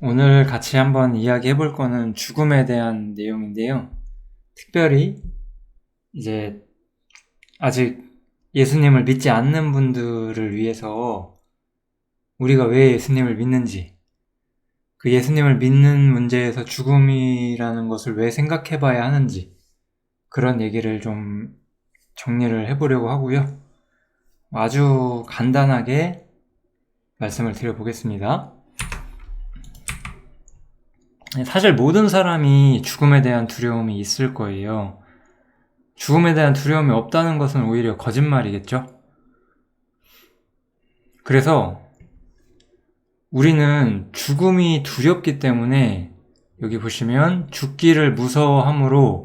오늘 같이 한번 이야기해 볼 거는 죽음에 대한 내용인데요. 특별히 이제 아직 예수님을 믿지 않는 분들을 위해서 우리가 왜 예수님을 믿는지, 그 예수님을 믿는 문제에서 죽음이라는 것을 왜 생각해 봐야 하는지, 그런 얘기를 좀 정리를 해보려고 하고요. 아주 간단하게 말씀을 드려보겠습니다. 사실 모든 사람이 죽음에 대한 두려움이 있을 거예요. 죽음에 대한 두려움이 없다는 것은 오히려 거짓말이겠죠? 그래서 우리는 죽음이 두렵기 때문에 여기 보시면 죽기를 무서워함으로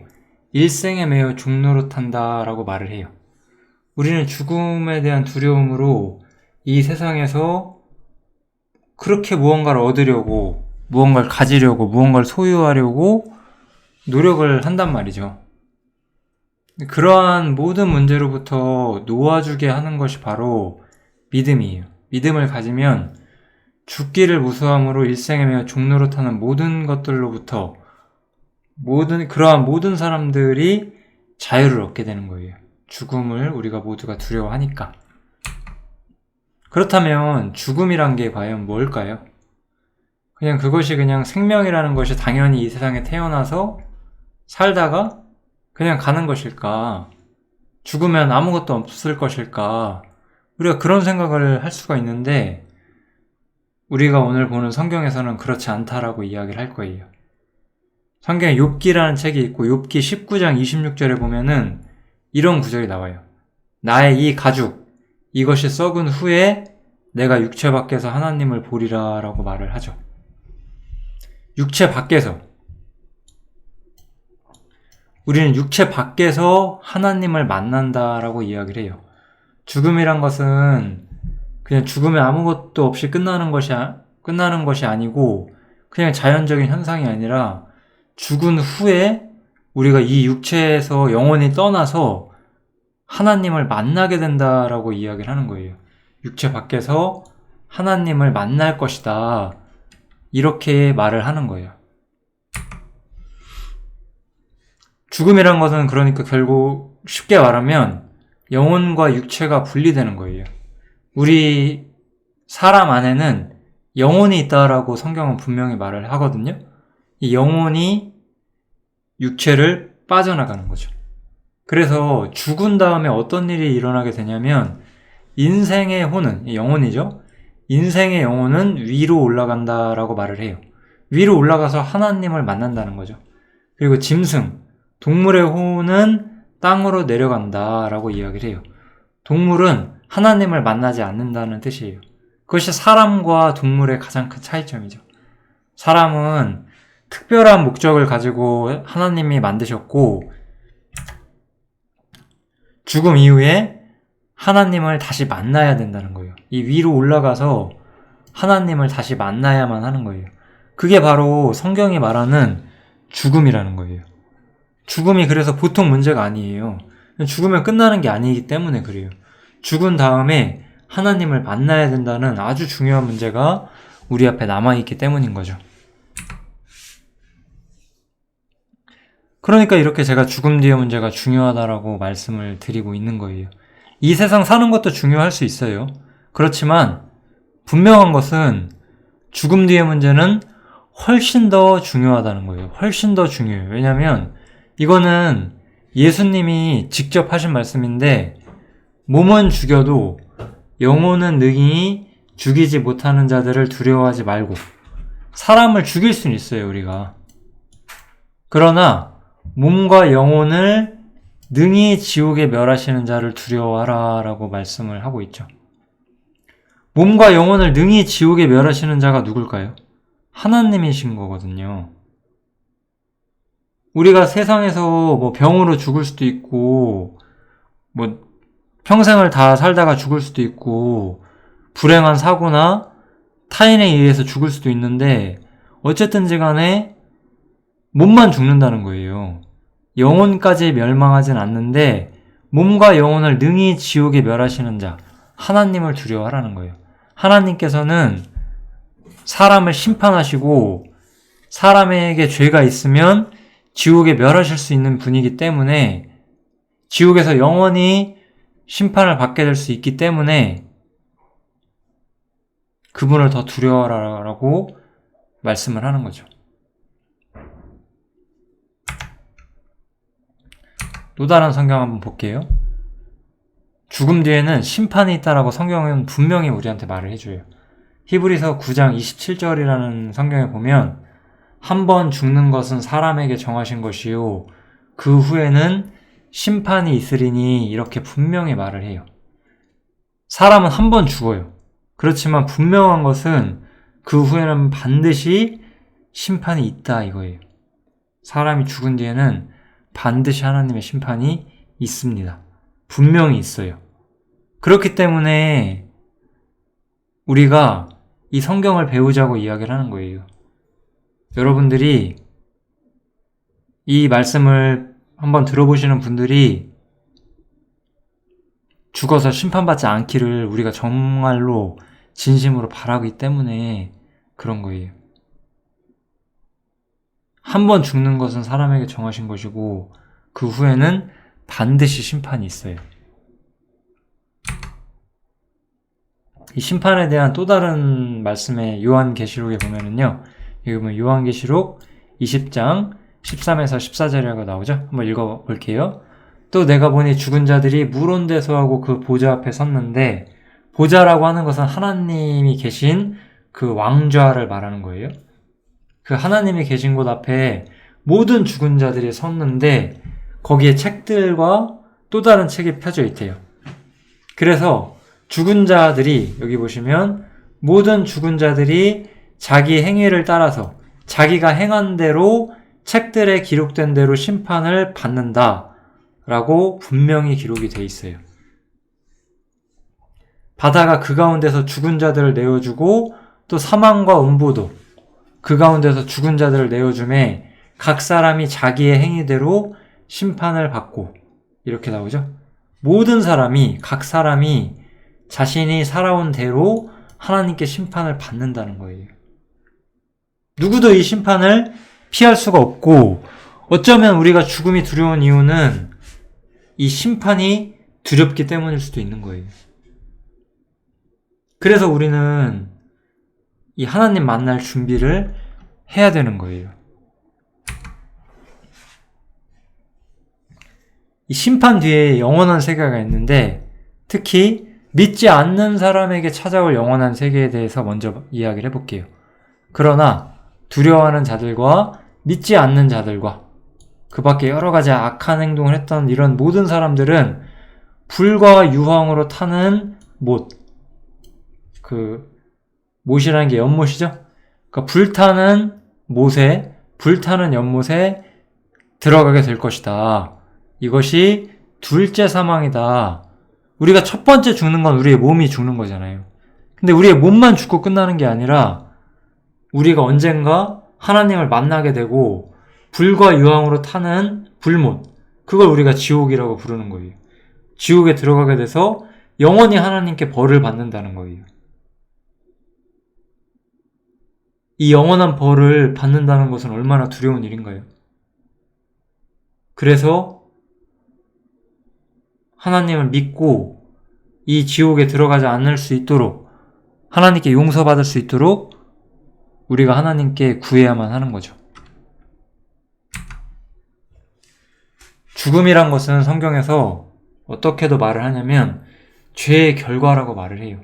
일생에 매여 종노릇한다 라고 말을 해요. 우리는 죽음에 대한 두려움으로 이 세상에서 그렇게 무언가를 얻으려고 무언가를 가지려고 무언가를 소유하려고 노력을 한단 말이죠. 그러한 모든 문제로부터 놓아주게 하는 것이 바로 믿음이에요. 믿음을 가지면 죽기를 무서함으로 일생에 매여 종노릇하는 모든 것들로부터 모든 그러한 모든 사람들이 자유를 얻게 되는 거예요. 죽음을 우리가 모두가 두려워하니까. 그렇다면 죽음이란 게 과연 뭘까요? 그냥 그것이 그냥 생명이라는 것이 당연히 이 세상에 태어나서 살다가 그냥 가는 것일까? 죽으면 아무것도 없을 것일까? 우리가 그런 생각을 할 수가 있는데 우리가 오늘 보는 성경에서는 그렇지 않다라고 이야기를 할 거예요. 성경에 욥기라는 책이 있고 욥기 19장 26절에 보면은 이런 구절이 나와요. 나의 이 가죽 이것이 썩은 후에 내가 육체 밖에서 하나님을 보리라라고 말을 하죠. 육체 밖에서 우리는 육체 밖에서 하나님을 만난다라고 이야기를 해요. 죽음이란 것은 그냥 죽으면 아무것도 없이 끝나는 것이 아, 끝나는 것이 아니고 그냥 자연적인 현상이 아니라 죽은 후에 우리가 이 육체에서 영원히 떠나서 하나님을 만나게 된다라고 이야기를 하는 거예요. 육체 밖에서 하나님을 만날 것이다. 이렇게 말을 하는 거예요. 죽음이란 것은 그러니까 결국 쉽게 말하면 영혼과 육체가 분리되는 거예요. 우리 사람 안에는 영혼이 있다라고 성경은 분명히 말을 하거든요. 이 영혼이 육체를 빠져나가는 거죠. 그래서 죽은 다음에 어떤 일이 일어나게 되냐면 인생의 혼은 영혼이죠. 인생의 영혼은 위로 올라간다라고 말을 해요. 위로 올라가서 하나님을 만난다는 거죠. 그리고 짐승, 동물의 혼은 땅으로 내려간다라고 이야기를 해요. 동물은 하나님을 만나지 않는다는 뜻이에요. 그것이 사람과 동물의 가장 큰 차이점이죠. 사람은 특별한 목적을 가지고 하나님이 만드셨고, 죽음 이후에 하나님을 다시 만나야 된다는 거예요. 이 위로 올라가서 하나님을 다시 만나야만 하는 거예요. 그게 바로 성경이 말하는 죽음이라는 거예요. 죽음이 그래서 보통 문제가 아니에요. 죽으면 끝나는 게 아니기 때문에 그래요. 죽은 다음에 하나님을 만나야 된다는 아주 중요한 문제가 우리 앞에 남아있기 때문인 거죠. 그러니까 이렇게 제가 죽음 뒤의 문제가 중요하다라고 말씀을 드리고 있는 거예요. 이 세상 사는 것도 중요할 수 있어요. 그렇지만 분명한 것은 죽음 뒤의 문제는 훨씬 더 중요하다는 거예요. 훨씬 더 중요해요. 왜냐면 이거는 예수님이 직접 하신 말씀인데 몸은 죽여도 영혼은 능히 죽이지 못하는 자들을 두려워하지 말고 사람을 죽일 수는 있어요, 우리가. 그러나 몸과 영혼을 능히 지옥에 멸하시는 자를 두려워하라 라고 말씀을 하고 있죠. 몸과 영혼을 능히 지옥에 멸하시는 자가 누굴까요? 하나님이신 거거든요. 우리가 세상에서 뭐 병으로 죽을 수도 있고, 뭐 평생을 다 살다가 죽을 수도 있고, 불행한 사고나 타인에 의해서 죽을 수도 있는데, 어쨌든지 간에 몸만 죽는다는 거예요. 영혼까지 멸망하진 않는데 몸과 영혼을 능히 지옥에 멸하시는 자 하나님을 두려워하라는 거예요. 하나님께서는 사람을 심판하시고 사람에게 죄가 있으면 지옥에 멸하실 수 있는 분이기 때문에 지옥에서 영원히 심판을 받게 될 수 있기 때문에 그분을 더 두려워하라고 말씀을 하는 거죠. 또 다른 성경 한번 볼게요. 죽음 뒤에는 심판이 있다라고 성경은 분명히 우리한테 말을 해줘요. 히브리서 9장 27절이라는 성경에 보면 한 번 죽는 것은 사람에게 정하신 것이요 그 후에는 심판이 있으리니 이렇게 분명히 말을 해요. 사람은 한 번 죽어요. 그렇지만 분명한 것은 그 후에는 반드시 심판이 있다 이거예요. 사람이 죽은 뒤에는 반드시 하나님의 심판이 있습니다. 분명히 있어요. 그렇기 때문에 우리가 이 성경을 배우자고 이야기를 하는 거예요. 여러분들이 이 말씀을 한번 들어보시는 분들이 죽어서 심판받지 않기를 우리가 정말로 진심으로 바라기 때문에 그런 거예요. 한 번 죽는 것은 사람에게 정하신 것이고 그 후에는 반드시 심판이 있어요. 이 심판에 대한 또 다른 말씀의 요한계시록에 보면은요. 여기 보면 요한계시록 20장 13에서 14절이라고 나오죠. 한번 읽어 볼게요. 또 내가 보니 죽은 자들이 서하고 그 보좌 앞에 섰는데 보좌라고 하는 것은 하나님이 계신 그 왕좌를 말하는 거예요. 그 하나님이 계신 곳 앞에 모든 죽은 자들이 섰는데 거기에 책들과 또 다른 책이 펴져 있대요. 그래서 죽은 자들이 여기 보시면 모든 죽은 자들이 자기 행위를 따라서 자기가 행한 대로 책들에 기록된 대로 심판을 받는다. 라고 분명히 기록이 돼 있어요. 바다가 그 가운데서 죽은 자들을 내어주고 또 사망과 음부도 그 가운데서 죽은 자들을 내어줌에 각 사람이 자기의 행위대로 심판을 받고 이렇게 나오죠. 모든 사람이 각 사람이 자신이 살아온 대로 하나님께 심판을 받는다는 거예요. 누구도 이 심판을 피할 수가 없고 어쩌면 우리가 죽음이 두려운 이유는 이 심판이 두렵기 때문일 수도 있는 거예요. 그래서 우리는 이 하나님 만날 준비를 해야 되는 거예요. 이 심판 뒤에 영원한 세계가 있는데 특히 믿지 않는 사람에게 찾아올 영원한 세계에 대해서 먼저 이야기를 해볼게요. 그러나 두려워하는 자들과 믿지 않는 자들과 그 밖에 여러 가지 악한 행동을 했던 이런 모든 사람들은 불과 유황으로 타는 못. 그, 못이라는 게 연못이죠? 그러니까 불타는 못에, 불타는 연못에 들어가게 될 것이다. 이것이 둘째 사망이다. 우리가 첫 번째 죽는 건 우리의 몸이 죽는 거잖아요. 근데 우리의 몸만 죽고 끝나는 게 아니라 우리가 언젠가 하나님을 만나게 되고 불과 유황으로 타는 불못. 그걸 우리가 지옥이라고 부르는 거예요. 지옥에 들어가게 돼서 영원히 하나님께 벌을 받는다는 거예요. 이 영원한 벌을 받는다는 것은 얼마나 두려운 일인가요? 그래서 하나님을 믿고 이 지옥에 들어가지 않을 수 있도록 하나님께 용서받을 수 있도록 우리가 하나님께 구해야만 하는 거죠. 죽음이란 것은 성경에서 어떻게도 말을 하냐면 죄의 결과라고 말을 해요.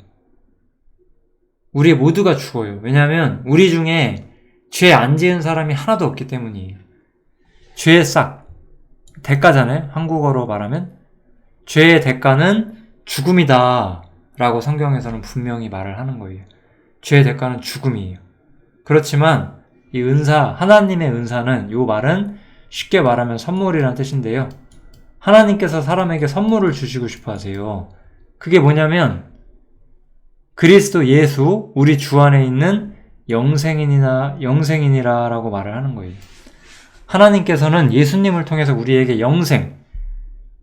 우리 모두가 죽어요. 왜냐하면 우리 중에 죄 안 지은 사람이 하나도 없기 때문이에요. 죄의 싹, 대가잖아요. 한국어로 말하면. 죄의 대가는 죽음이다. 라고 성경에서는 분명히 말을 하는 거예요. 죄의 대가는 죽음이에요. 그렇지만 이 은사, 하나님의 은사는 이 말은 쉽게 말하면 선물이라는 뜻인데요. 하나님께서 사람에게 선물을 주시고 싶어 하세요. 그게 뭐냐면 그리스도 예수, 우리 주 안에 있는 영생인이나 영생인이라라고 말을 하는 거예요. 하나님께서는 예수님을 통해서 우리에게 영생,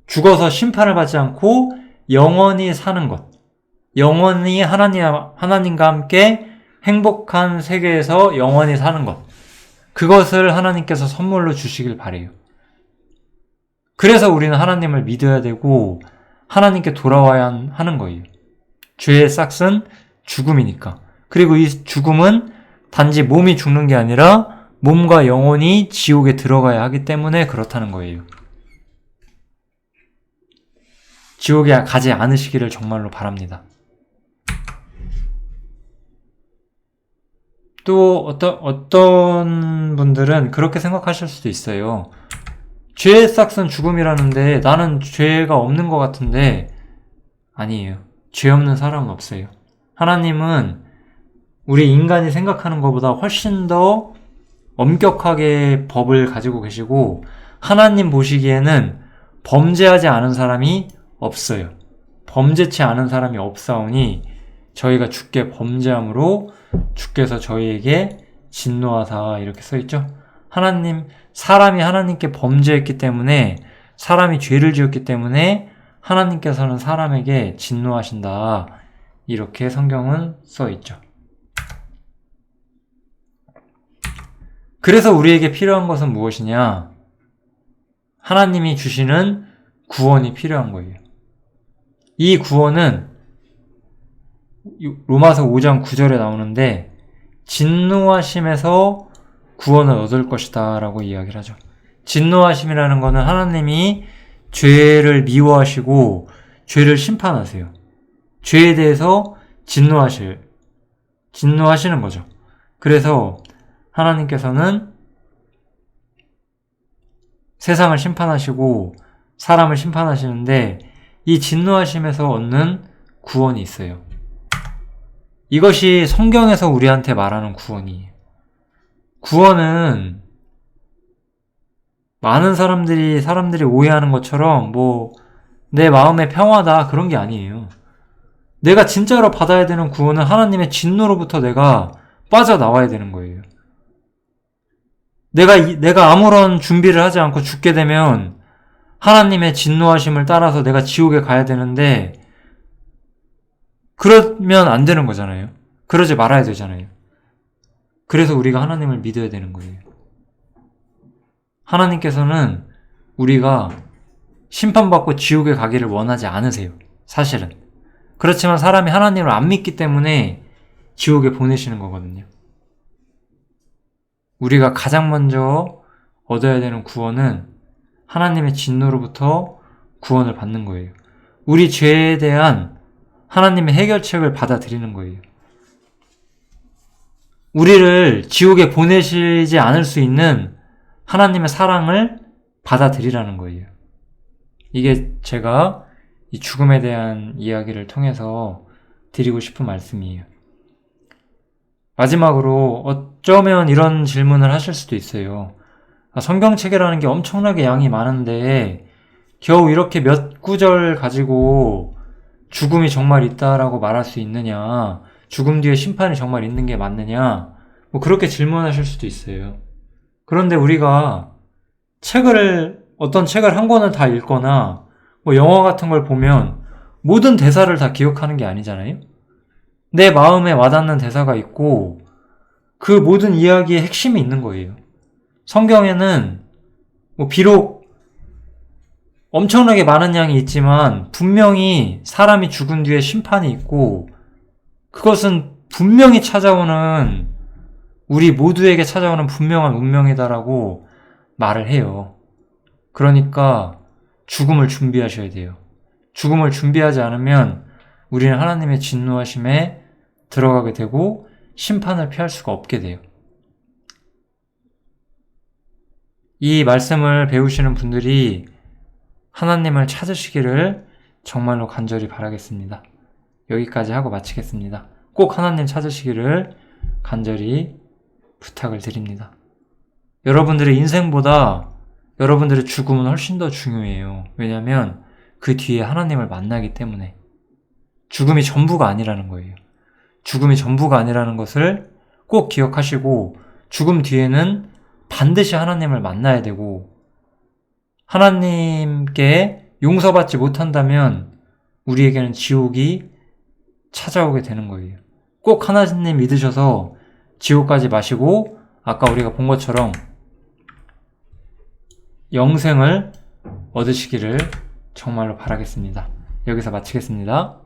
죽어서 심판을 받지 않고 영원히 사는 것, 영원히 하나님, 하나님과 함께 행복한 세계에서 영원히 사는 것. 그것을 하나님께서 선물로 주시길 바래요. 그래서 우리는 하나님을 믿어야 되고 하나님께 돌아와야 하는 거예요. 죄의 싹은 죽음이니까. 그리고 이 죽음은 단지 몸이 죽는 게 아니라 몸과 영혼이 지옥에 들어가야 하기 때문에 그렇다는 거예요. 지옥에 가지 않으시기를 정말로 바랍니다. 또 어떤 어떤 분들은 그렇게 생각하실 수도 있어요. 죄의 싹은 죽음이라는데 나는 죄가 없는 것 같은데 아니에요. 죄 없는 사람은 없어요. 하나님은 우리 인간이 생각하는 것보다 훨씬 더 엄격하게 법을 가지고 계시고 하나님 보시기에는 범죄하지 않은 사람이 없어요. 범죄치 않은 사람이 없사오니 저희가 주께 범죄함으로 주께서 저희에게 진노하사 이렇게 써 있죠. 하나님 사람이 하나님께 범죄했기 때문에 사람이 죄를 지었기 때문에 하나님께서는 사람에게 진노하신다. 이렇게 성경은 써 있죠. 그래서 우리에게 필요한 것은 무엇이냐? 하나님이 주시는 구원이 필요한 거예요. 이 구원은 로마서 5장 9절에 나오는데 진노하심에서 구원을 얻을 것이다 라고 이야기를 하죠. 진노하심이라는 것은 하나님이 죄를 미워하시고 죄를 심판하세요. 죄에 대해서 진노하실, 진노하시는 거죠. 그래서 하나님께서는 세상을 심판하시고 사람을 심판하시는데 이 진노하심에서 얻는 구원이 있어요. 이것이 성경에서 우리한테 말하는 구원이에요. 구원은 많은 사람들이 사람들이 오해하는 것처럼 뭐 내 마음의 평화다 그런 게 아니에요. 내가 진짜로 받아야 되는 구원은 하나님의 진노로부터 내가 빠져나와야 되는 거예요. 내가 내가 아무런 준비를 하지 않고 죽게 되면 하나님의 진노하심을 따라서 내가 지옥에 가야 되는데 그러면 안 되는 거잖아요. 그러지 말아야 되잖아요. 그래서 우리가 하나님을 믿어야 되는 거예요. 하나님께서는 우리가 심판받고 지옥에 가기를 원하지 않으세요. 사실은. 그렇지만 사람이 하나님을 안 믿기 때문에 지옥에 보내시는 거거든요. 우리가 가장 먼저 얻어야 되는 구원은 하나님의 진노로부터 구원을 받는 거예요. 우리 죄에 대한 하나님의 해결책을 받아들이는 거예요. 우리를 지옥에 보내시지 않을 수 있는 하나님의 사랑을 받아들이라는 거예요. 이게 제가 이 죽음에 대한 이야기를 통해서 드리고 싶은 말씀이에요. 마지막으로 어쩌면 이런 질문을 하실 수도 있어요. 아, 성경 책이라는 게 엄청나게 양이 많은데 겨우 이렇게 몇 구절 가지고 죽음이 정말 있다라고 말할 수 있느냐? 죽음 뒤에 심판이 정말 있는 게 맞느냐? 뭐 그렇게 질문하실 수도 있어요. 그런데 우리가 책을, 어떤 책을 한 권을 다 읽거나 뭐 영화 같은 걸 보면 모든 대사를 다 기억하는 게 아니잖아요? 내 마음에 와닿는 대사가 있고 그 모든 이야기의 핵심이 있는 거예요. 성경에는 뭐 비록 엄청나게 많은 양이 있지만 분명히 사람이 죽은 뒤에 심판이 있고 그것은 분명히 찾아오는 우리 모두에게 찾아오는 분명한 운명이다라고 말을 해요. 그러니까 죽음을 준비하셔야 돼요. 죽음을 준비하지 않으면 우리는 하나님의 진노하심에 들어가게 되고 심판을 피할 수가 없게 돼요. 이 말씀을 배우시는 분들이 하나님을 찾으시기를 정말로 간절히 바라겠습니다. 여기까지 하고 마치겠습니다. 꼭 하나님 찾으시기를 간절히 부탁을 드립니다. 여러분들의 인생보다 여러분들의 죽음은 훨씬 더 중요해요. 왜냐하면 그 뒤에 하나님을 만나기 때문에 죽음이 전부가 아니라는 거예요. 죽음이 전부가 아니라는 것을 꼭 기억하시고 죽음 뒤에는 반드시 하나님을 만나야 되고 하나님께 용서받지 못한다면 우리에게는 지옥이 찾아오게 되는 거예요. 꼭 하나님 믿으셔서 지옥까지 마시고 아까 우리가 본 것처럼 영생을 얻으시기를 정말로 바라겠습니다. 여기서 마치겠습니다.